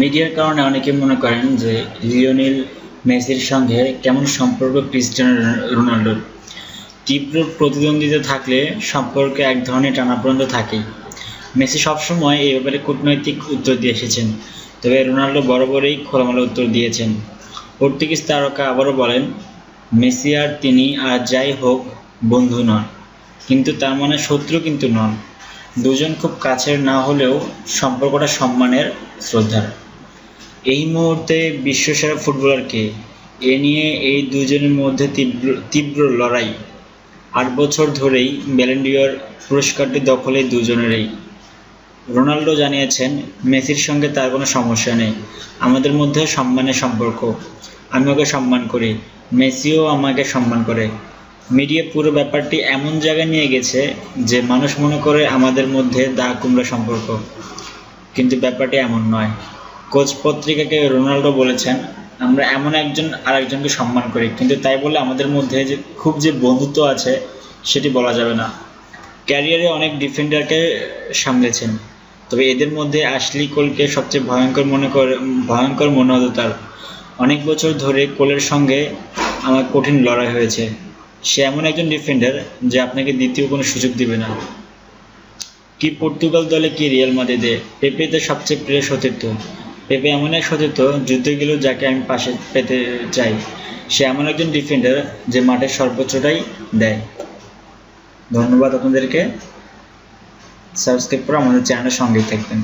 মিডিয়ার কারণে অনেকে মনে করেন যে লিওনেল মেসির সঙ্গে কেমন সম্পর্ক ক্রিস্টিয়ানো রোনাল্ডোর। তীব্র প্রতিদ্বন্দ্বিতা থাকলে সম্পর্কে এক ধরনের টানাপোড়েন তো থাকেই। মেসি সবসময় এই ব্যাপারে কূটনৈতিক উত্তর দিয়ে এসেছেন, তবে রোনাল্ডো বরাবরই খোলামেলা উত্তর দিয়েছেন। পর্তুগিজ তারকা আবারও বলেন, মেসি আর তিনি আর যাই হোক, বন্ধু নন। কিন্তু তার মানে শত্রু কিন্তু নন। দুজন খুব কাছের না হলেও সম্পর্কটা সম্মানের শ্রদ্ধার। এই মুহূর্তে বিশ্বসেরা ফুটবলার কে এ নিয়ে এই দুজনের মধ্যে তীব্র তীব্র লড়াই। আট বছর ধরেই ব্যালেন্ডিয়র পুরস্কারটি দখলে দুজনেরই। রোনাল্ডো জানিয়েছেন, মেসির সঙ্গে তার কোনো সমস্যা নেই। আমাদের মধ্যে সম্মানের সম্পর্ক। আমি ওকে সম্মান করি। মেসিও আমাকে সম্মান করে। মিডিয়া পুরো ব্যাপারটি এমন জায়গায় নিয়ে গেছে যে মানুষ মনে করে আমাদের মধ্যে দা কুমড়া সম্পর্ক। কিন্তু ব্যাপারটি এমন নয়। কোচ পত্রিকাকে রোনাল্ডো বলেছেন, আমরা এমন একজন আরেকজনকে সম্মান করি। কিন্তু তাই বলে আমাদের মধ্যে যে খুব যে বন্ধুত্ব আছে, সেটি বলা যাবে না। ক্যারিয়ারে অনেক ডিফেন্ডারকে সামলেছেন, তবে এদের মধ্যে অ্যাশলি কোলকে সবচেয়ে ভয়ঙ্কর মনে করে, ভয়ঙ্কর মনে হতো তার। অনেক বছর ধরে কোলের সঙ্গে আমার কঠিন লড়াই হয়েছে। সে এমন একজন ডিফেন্ডার যে আপনাকে দ্বিতীয় কোনো সুযোগ দিবে না। কি পর্তুগাল দলে, কি রিয়াল মাদ্রিদে, পেপেতে সবচেয়ে প্রিয় সতীর্থ। পেপে এমন এক সতীর্থ যুদ্ধে গেলেও যাকে আমি পাশে পেতে চাই। সে এমন একজন ডিফেন্ডার যে মাঠের সর্বোচ্চটাই দেয়। ধন্যবাদ আপনাদেরকে। সাবস্ক্রাইব করে আমাদের চ্যানেলের সঙ্গেই থাকবেন।